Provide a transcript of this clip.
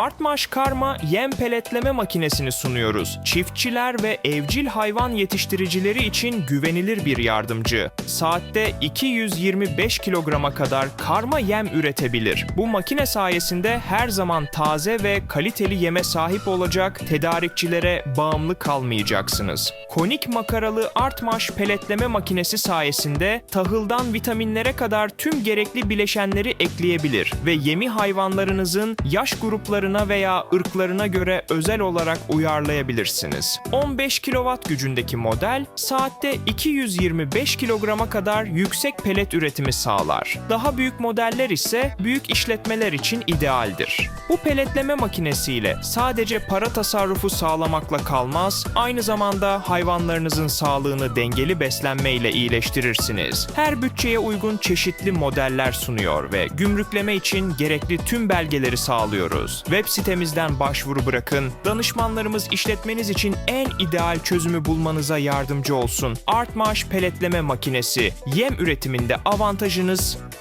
Artmaş Karma yem peletleme makinesini sunuyoruz. Çiftçiler ve evcil hayvan yetiştiricileri için güvenilir bir yardımcı. Saatte 225 kilograma kadar karma yem üretebilir. Bu makine sayesinde her zaman taze ve kaliteli yeme sahip olacak, tedarikçilere bağımlı kalmayacaksınız. Konik makaralı Artmaş peletleme makinesi sayesinde tahıldan vitaminlere kadar tüm gerekli bileşenleri ekleyebilir ve yemi hayvanlarınızın yaş gruplarına veya ırklarına göre özel olarak uyarlayabilirsiniz. 15 kW gücündeki model saatte 225 kilograma kadar yüksek pelet üretimi sağlar. Daha büyük modeller ise büyük işletmeler için idealdir. Bu peletleme makinesiyle sadece para tasarrufu sağlamakla kalmaz, aynı zamanda hayvanlarınızın sağlığını dengeli beslenmeyle iyileştirirsiniz. Her bütçeye uygun çeşitli modeller sunuyor ve gümrükleme için gerekli tüm belgeleri sağlıyoruz. Web sitemizden başvuru bırakın, danışmanlarımız işletmeniz için en ideal çözümü bulmanıza yardımcı olsun. Artmaş peletleme makinesi, yem üretiminde avantajınız